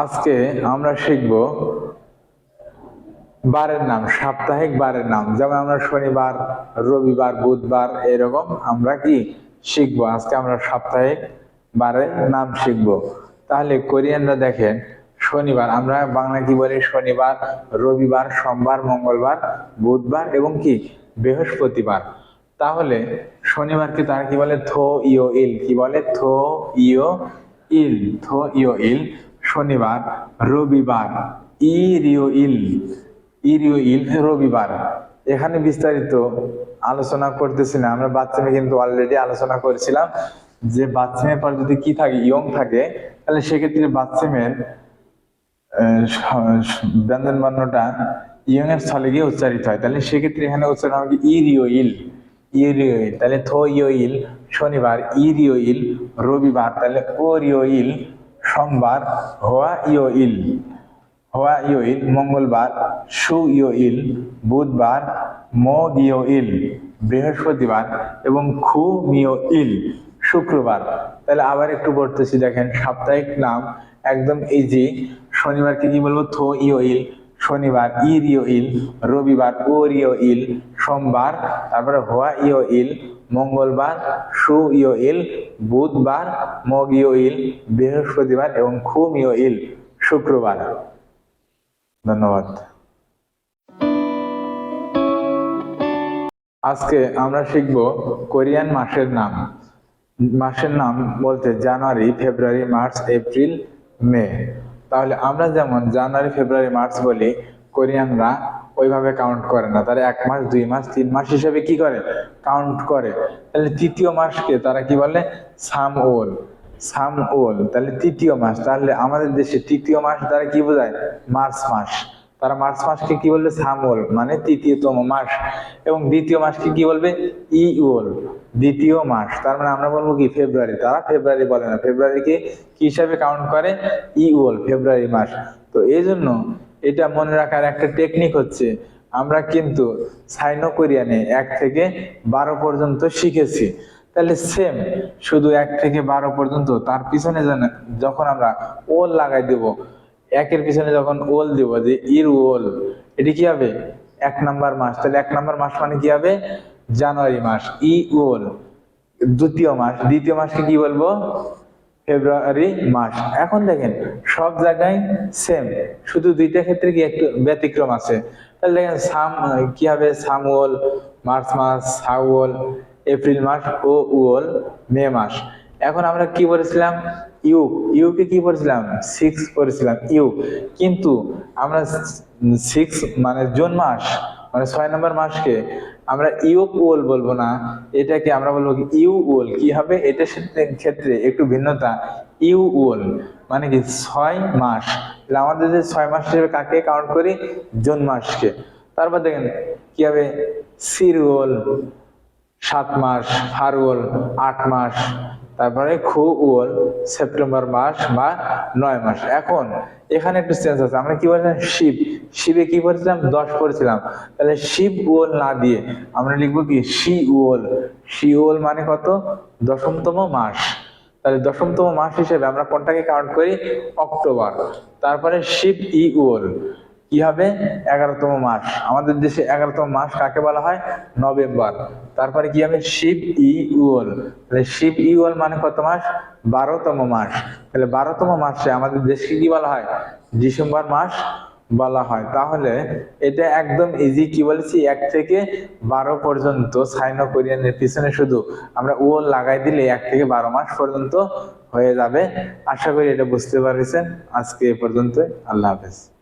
আজকে আমরা শিখব বারের নাম, সাপ্তাহিক বারের নাম। যেমন আমরা শনিবার, রবিবার, বুধবার এরকম আমরা কি শিখব? আজকে আমরা সাপ্তাহিক বারের নাম শিখব। তাহলে কোরিয়ানরা দেখেন, শনিবার, আমরা বাংলা কি বলি? শনিবার, রবিবার, সোমবার, মঙ্গলবার, বুধবার এবং কি? বৃহস্পতিবার। তাহলে শনিবারকে তারা কি বলে? থো ইও ইল কি বলে? থো ইও ইল থো ইও ইল শনিবার, রবিবার ই রিও ইল ই রিও ইল রবিবার। এখানে বিস্তারিত আলোচনা করতেছি না আমরা বাচ্চামে কিন্তু অলরেডি আলোচনা করেছিলাম যে বাচ্চামের পর যদি কি থাকে, ইয়ং থাকে, তাহলে সেক্ষেত্রে বাচ্চামের ব্যঞ্জন বর্ণটা ইয়ং এর স্থলে গিয়ে উচ্চারিত হয়। তাহলে সেক্ষেত্রে এখানে উচ্চারণ হবে ই রিও ইল ই রিও ইল তাহলে থো ইল শনিবার ই রিও ইল রবিবার, তাহলে ও রিও ইল সোমবার, হোয়া ইও ইল। হোয়া ইও ইল, মঙ্গলবার, সু ইও ইল, বুধবার, মো গিও ইল, বৃহস্পতিবার এবং খু মিও ইল, শুক্রবার। তাহলে আবার একটু পড়তেছি, দেখেন সাপ্তাহিক নাম একদম ইজি শনিবারকে কি বলব? থো ইও ইল, শনিবার ই রিও ইল, রবিবার ও রিও ইল সোমবার, তারপরে হোয়া ইও ইল, মঙ্গলবার, সু ইও ইল, বুধবার, মগ ইও ইল, বৃহস্পতিবার এবং খুম ইও ইল, শুক্রবার। ধন্যবাদ। আজকে আমরা শিখব কোরিয়ান মাসের নাম। মাসের নাম বলতে জানুয়ারি, ফেব্রুয়ারি, মার্চ, এপ্রিল, মে। তাহলে আমরা যেমন জানুয়ারি, ফেব্রুয়ারি, মার্চ বলি কোরিয়ানরা ওইভাবে কাউন্ট করে না। তারা এক মাস, দুই মাস, তিন মাস হিসেবে কি করে? কাউন্ট করে। তাহলে তৃতীয় মাসকে তারা কি বলে? সাম ওল সাম ওল তাহলে তৃতীয় মাস। তাহলে আমাদের দেশে তৃতীয় মাস দ্বারা কি বোঝায়? মার্চ মাস। তারা মার্চ মাসকে কি বলবে? সামল মানে তৃতীয়তম মাস। এবং দ্বিতীয় মাসকে কি বলবে? ইউল। দ্বিতীয় মাস। তার মানে আমরা বলব কি? ফেব্রুয়ারি। তারা ফেব্রুয়ারি বলে না। ফেব্রুয়ারিকে কি হিসাবে কাউন্ট করে? ইউল। ফেব্রুয়ারি মাস। তো এই জন্য এটা মনে রাখার একটা টেকনিক হচ্ছে। আমরা কিন্তু সাইনো কোরিয়ানে এক থেকে বারো পর্যন্ত শিখেছি। তাহলে সেম শুধু এক থেকে বারো পর্যন্ত, তার পিছনে যখন আমরা ওল লাগাই দেব, একের পিছনে যখন ওল দিব, যে ইর ওল, এটি কি হবে? এক নাম্বার মাস। তাহলে এক নাম্বার মাস মানে কি হবে? জানুয়ারি মাস, ই ওল। দ্বিতীয় মাস, দ্বিতীয় মাসকে কি বলব? ফেব্রুয়ারি মাস। এখন দেখেন, সব জায়গায় সেম শুধু দুইটা ক্ষেত্রে কি একটু ব্যতিক্রম আছে? তাহলে দেখেন, সাম, কি হবে? সামওল মার্চ মাস সাউল এপ্রিল মাস ও উল মে মাস। এখন আমরা কি বলেছিলাম ইউ। ইউকে কি পড়েছিলাম? সিক্স পড়েছিলাম, ইউ। কিন্তু আমরা সিক্স মানে জুন মাস মানে ছয় নম্বর মাসকে আমরা ইউক ওল বলব না, এটাকে আমরা বলব ইউ ওল কি হবে? এটা ক্ষেত্রে একটু ভিন্নতা। ইউ ওল মানে কি ছয় মাস। আমাদের যে ছয় মাস হিসেবে কাকে কাউন্ট করি? জুন মাসকে। তারপর দেখেন, কি হবে? সিরুল সাত মাস ফারুল আট মাস। তারপরে খু, উল, সেপ্টেম্বর মাস বা নয় মাস। এখন এখানে একটু চেঞ্জ আছে। আমরা কি বলছিলাম? শিব। শিবে কি বলছিলাম? দশ পড়েছিলাম। তাহলে শিব, উল না দিয়ে আমরা লিখব কি? She, ul. শি, উল মানে কত? দশমতম মাস। তাহলে দশমতম মাস হিসেবে আমরা কোনটাকে কাউন্ট করি? অক্টোবর। তারপরে শিব, ই, উল। কি হবে? এগারোতম মাস। আমাদের দেশে এগারোতম মাস কাকে বলা হয়? নভেম্বর। তারপরে কি হবে? শিব ই উল। তাহলে শিব ই উল মানে কত মাস? বারোতম মাস। তাহলে বারোতম মাসে আমাদের দেশকে কি বলা হয়? ডিসেম্বর মাস বলা হয়। তাহলে এটা একদম ইজি কি বলেছি? এক থেকে বারো পর্যন্ত সাইনো কোরিয়ানের পিছনে শুধু আমরা ওল লাগাই দিলে এক থেকে বারো মাস পর্যন্ত হয়ে যাবে। আশা করি এটা বুঝতে পারছেন। আজকে এ পর্যন্ত আল্লাহ হাফেজ।